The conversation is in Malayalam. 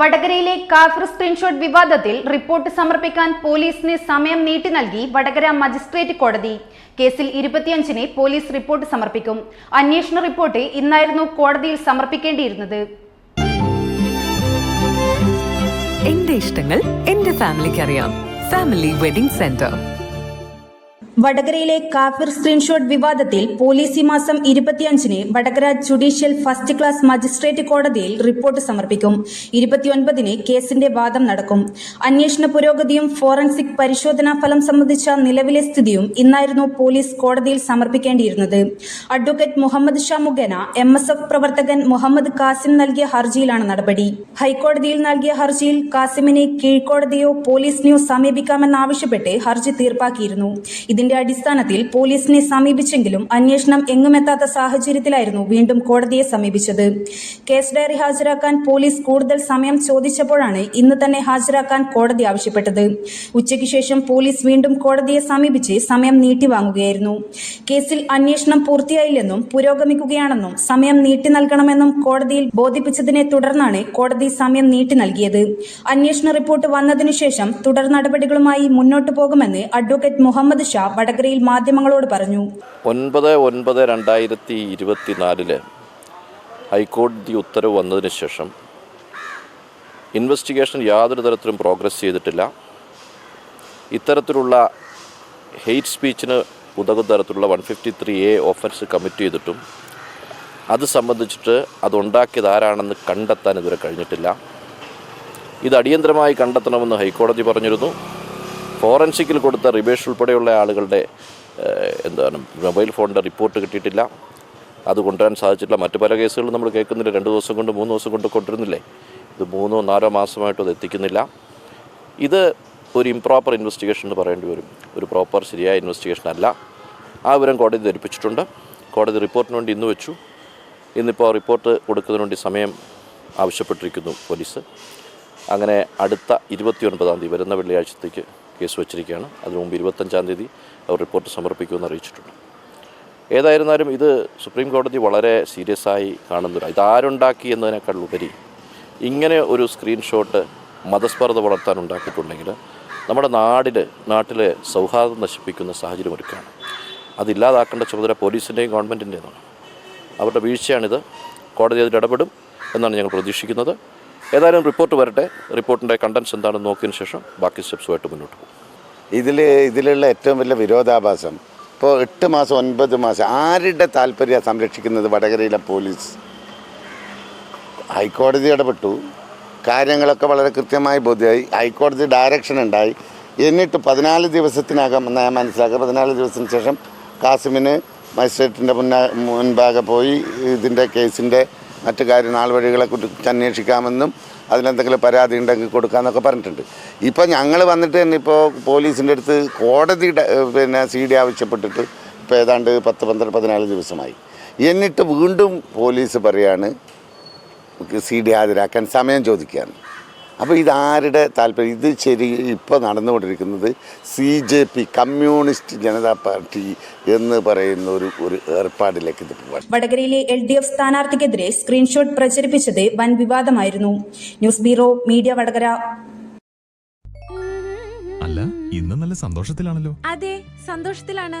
വടകരയിലെ കാഫർ സ്ക്രീൻഷോട്ട് വിവാദത്തിൽ റിപ്പോർട്ട് സമർപ്പിക്കാൻ പോലീസിന് സമയം നീട്ടി നൽകി വടകര മജിസ്ട്രേറ്റ് കോടതി. കേസിൽ ഇരുപത്തിയഞ്ചിന് പോലീസ് റിപ്പോർട്ട് സമർപ്പിക്കും. അന്വേഷണ റിപ്പോർട്ട് ഇന്നായിരുന്നു കോടതിയിൽ സമർപ്പിക്കേണ്ടിയിരുന്നത്. എന്റെ ഇഷ്ടങ്ങൾ എന്റെ ഫാമിലിക്ക് അറിയാം. Family wedding centre. വടകരയിലെ കാഫിർ സ്ക്രീൻഷോട്ട് വിവാദത്തിൽ പോലീസ് ഈ മാസം ഇരുപത്തിയഞ്ചിന് Vadakara judicial first class magistrate കോടതിയിൽ റിപ്പോർട്ട് സമർപ്പിക്കും. ഇരുപത്തിയൊൻപതിന് കേസിന്റെ വാദം നടക്കും. അന്വേഷണ പുരോഗതിയും ഫോറൻസിക് പരിശോധനാ ഫലം സംബന്ധിച്ച നിലവിലെ സ്ഥിതിയും ഇന്നായിരുന്നു പോലീസ് കോടതിയിൽ സമർപ്പിക്കേണ്ടിയിരുന്നത്. അഡ്വക്കേറ്റ് മുഹമ്മദ് ഷാ മുഖേന എം എസ് എഫ് പ്രവർത്തകൻ മുഹമ്മദ് കാസിം നൽകിയ ഹർജിയിലാണ് നടപടി. ഹൈക്കോടതിയിൽ നൽകിയ ഹർജിയിൽ കാസിമിനെ കീഴ്ക്കോടതിയോ പോലീസിനെയോ സമീപിക്കാമെന്നാവശ്യപ്പെട്ട് ഹർജി തീർപ്പാക്കിയിരുന്നു. ഇതിന്റെ അടിസ്ഥാനത്തിൽ പോലീസിനെ സമീപിച്ചെങ്കിലും അന്വേഷണം എങ്ങുമെത്താത്ത സാഹചര്യത്തിലായിരുന്നു വീണ്ടും കോടതിയെ സമീപിച്ചത്. കേസ് ഡയറി ഹാജരാക്കാൻ പോലീസ് കൂടുതൽ സമയം ചോദിച്ചപ്പോഴാണ് ഇന്ന് തന്നെ ഹാജരാക്കാൻ കോടതി ആവശ്യപ്പെട്ടത്. ഉച്ചയ്ക്ക് ശേഷം പോലീസ് വീണ്ടും കോടതിയെ സമീപിച്ച് സമയം നീട്ടിവാങ്ങുകയായിരുന്നു. കേസിൽ അന്വേഷണം പൂർത്തിയായില്ലെന്നും പുരോഗമിക്കുകയാണെന്നും സമയം നീട്ടി നൽകണമെന്നും കോടതിയിൽ ബോധിപ്പിച്ചതിനെ തുടർന്നാണ് കോടതി സമയം നീട്ടി നൽകിയത്. അന്വേഷണ റിപ്പോർട്ട് വന്നതിനു ശേഷം തുടർ നടപടികളുമായി മുന്നോട്ടു പോകുമെന്ന് അഡ്വക്കേറ്റ് മുഹമ്മദ് ഷാ വടകരയിൽ മാധ്യമങ്ങളോട് പറഞ്ഞു. ഒൻപത് ഒൻപത് രണ്ടായിരത്തി ഇരുപത്തിനാലിൽ ഹൈക്കോടതി ഉത്തരവ് വന്നതിന് ശേഷം ഇൻവെസ്റ്റിഗേഷൻ യാതൊരു തരത്തിലും പ്രോഗ്രസ് ചെയ്തിട്ടില്ല. ഇത്തരത്തിലുള്ള ഹെയ്റ്റ് സ്പീച്ചിന് ഉതകുന്ന തരത്തിലുള്ള one fifty three A offence commit ചെയ്തിട്ടും അത് സംബന്ധിച്ചിട്ട് അതുണ്ടാക്കിയത് ആരാണെന്ന് കണ്ടെത്താൻ ഇതുവരെ കഴിഞ്ഞിട്ടില്ല. ഇത് അടിയന്തരമായി കണ്ടെത്തണമെന്ന് ഹൈക്കോടതി പറഞ്ഞിരുന്നു. ഫോറൻസിക്കിൽ കൊടുത്ത റിബേഷ് ഉൾപ്പെടെയുള്ള ആളുകളുടെ എന്താണ് മൊബൈൽ ഫോണിന്റെ റിപ്പോർട്ട് കിട്ടിയിട്ടില്ല. അത് കൊണ്ടുവരാൻ സാധിച്ചിട്ടില്ല. മറ്റു പല കേസുകളും നമ്മൾ കേൾക്കുന്നില്ല. രണ്ട് ദിവസം കൊണ്ട് മൂന്ന് ദിവസം കൊണ്ട് കൊണ്ടുവരുന്നില്ലേ? ഇത് മൂന്നോ നാലോ മാസമായിട്ടും അത് എത്തിക്കുന്നില്ല. ഇത് ഒരു ഇംപ്രോപ്പർ ഇൻവെസ്റ്റിഗേഷൻ എന്ന് പറയേണ്ടി വരും. ഒരു പ്രോപ്പർ ശരിയായ ഇൻവെസ്റ്റിഗേഷൻ അല്ല. ആ വിവരം കോടതി ധരിപ്പിച്ചിട്ടുണ്ട്. കോടതി റിപ്പോർട്ടിന് വേണ്ടി ഇന്ന് വെച്ചു. ഇന്നിപ്പോൾ റിപ്പോർട്ട് കൊടുക്കുന്നതിന് വേണ്ടി സമയം ആവശ്യപ്പെട്ടിരിക്കുന്നു പോലീസ്. അങ്ങനെ അടുത്ത ഇരുപത്തിയൊൻപതാം തീയതി വരുന്ന വെള്ളിയാഴ്ചത്തേക്ക് കേസ് വച്ചിരിക്കുകയാണ്. അതിനു മുമ്പ് ഇരുപത്തഞ്ചാം തീയതി അവർ റിപ്പോർട്ട് സമർപ്പിക്കുമെന്ന് അറിയിച്ചിട്ടുണ്ട്. ഏതായിരുന്നാലും ഇത് സുപ്രീം കോടതി വളരെ സീരിയസ് ആയി കാണുന്നില്ല ഇതാരുണ്ടാക്കി എന്നതിനേക്കാൾ ഉപരി ഇങ്ങനെ ഒരു സ്ക്രീൻഷോട്ട് മതസ്പർദ്ധ വളർത്താൻ ഉണ്ടാക്കിയിട്ടുണ്ടെങ്കിൽ നമ്മുടെ നാടിൽ നാട്ടിലെ സൗഹാർദ്ദം നശിപ്പിക്കുന്ന സാഹചര്യം ഒരുക്കുകയാണ്. അതില്ലാതാക്കേണ്ട ചുമതല പോലീസിന്റെയും ഗവൺമെന്റിന്റെതാണ് അവരുടെ വീഴ്ചയാണിത്. കോടതി അതിൽ ഇടപെടും എന്നാണ് ഞങ്ങൾ പ്രതീക്ഷിക്കുന്നത്. ഏതായാലും റിപ്പോർട്ട് വരട്ടെ. റിപ്പോർട്ടിന്റെ കണ്ടൻസ് എന്താണെന്ന് നോക്കിയതിന് ശേഷം ബാക്കി സ്റ്റെപ്സുമായിട്ട് മുന്നോട്ട് പോകും. ഇതിൽ ഇതിലുള്ള ഏറ്റവും വലിയ വിരോധാഭാസം ഇപ്പോൾ എട്ട് മാസം ഒൻപത് മാസം ആരുടെ താല്പര്യം സംരക്ഷിക്കുന്നത് വടകരയിലെ പോലീസ്? ഹൈക്കോടതി ഇടപെട്ടു. കാര്യങ്ങളൊക്കെ വളരെ കൃത്യമായി ബോധ്യമായി. ഹൈക്കോടതി ഡയറക്ഷൻ ഉണ്ടായി. എന്നിട്ട് പതിനാല് ദിവസത്തിനകം ഞാൻ മനസ്സിലാക്കുക പതിനാല് ദിവസത്തിന് ശേഷം കാസിമിന് മജിസ്ട്രേറ്റിന്റെ മുന്നാ മുൻപാകെ പോയി ഇതിന്റെ കേസിന്റെ മറ്റു കാര്യ നാൾവഴികളെ കുറിച്ച് അന്വേഷിക്കാമെന്നും അതിലെന്തെങ്കിലും പരാതി ഉണ്ടെങ്കിൽ കൊടുക്കാമെന്നൊക്കെ പറഞ്ഞിട്ടുണ്ട്. ഇപ്പോൾ ഞങ്ങൾ വന്നിട്ട് തന്നെ ഇപ്പോൾ പോലീസിന്റെ അടുത്ത് കോടതിയുടെ പിന്നെ സി ഡി ആവശ്യപ്പെട്ടിട്ട് ഇപ്പോൾ ഏതാണ്ട് പത്ത് പന്ത്രണ്ട് പതിനാല് ദിവസമായി. എന്നിട്ട് വീണ്ടും പോലീസ് പറയാണ് സി ഡി ഹാജരാക്കാൻ സമയം ചോദിക്കുകയാണ്. അപ്പോൾ ഇതാരുടെ താല്പര്യം? ഇത് ശരി ഇപ്പോൾ നടന്നുകൊണ്ടിരിക്കുന്നത് C J P communist Janata party എന്ന് പറയുന്ന ഒരു ഒരു ഏർപ്പാടിലേക്ക് ഇത് വടകരയിലെ എൽ ഡി എഫ് സ്ഥാനാർത്ഥിക്കെതിരെ സ്ക്രീൻഷോട്ട് പ്രചരിപ്പിച്ചത് വൻ വിവാദമായിരുന്നു. News bureau media Vadakara. അല്ല ഇന്ന് നല്ല സന്തോഷത്തിലാണല്ലോ. അതെ സന്തോഷത്തിലാണ്.